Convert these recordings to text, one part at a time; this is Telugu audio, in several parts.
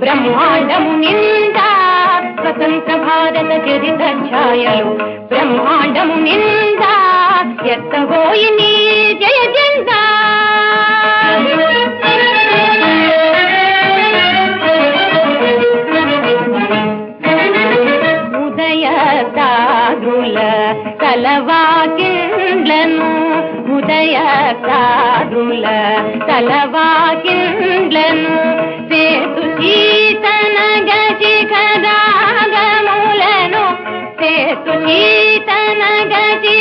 బ్రహ్మాండము నిండా స్వతంత్ర భారత చరిత ఛాయలు బ్రహ్మాండము నిండా ఎత్తబోయి నీ జయ జెండా. ఉదయ సాధుల తలవాకిండ్లను హృదయ సాధుల తలవాకిండ్లను సేతు సీతన గజి కదాగములను సేతు సీతన గజి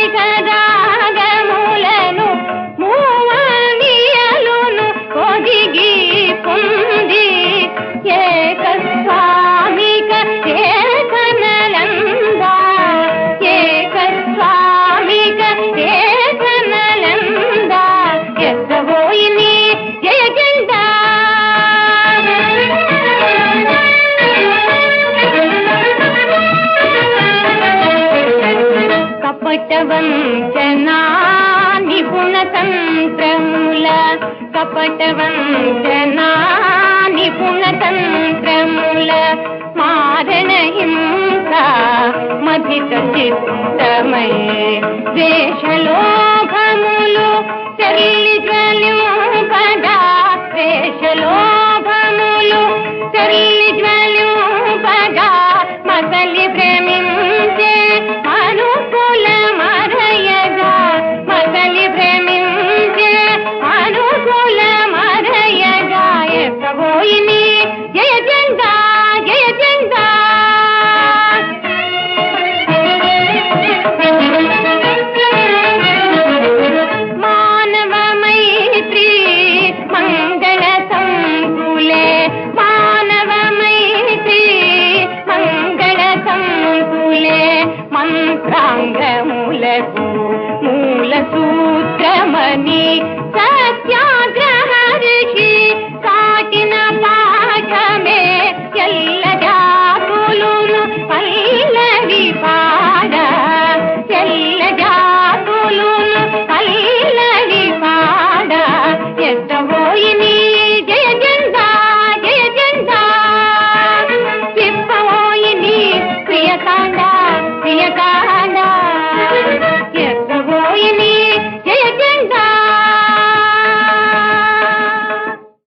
కపట నిపుణ తంత్రముల కపట నిపుణ తంత్రముల మారణ హింస మధిత చిత్తమై వేషలోభములు తెల్లి జ్వలింపగా వేషలోభములు దేశలో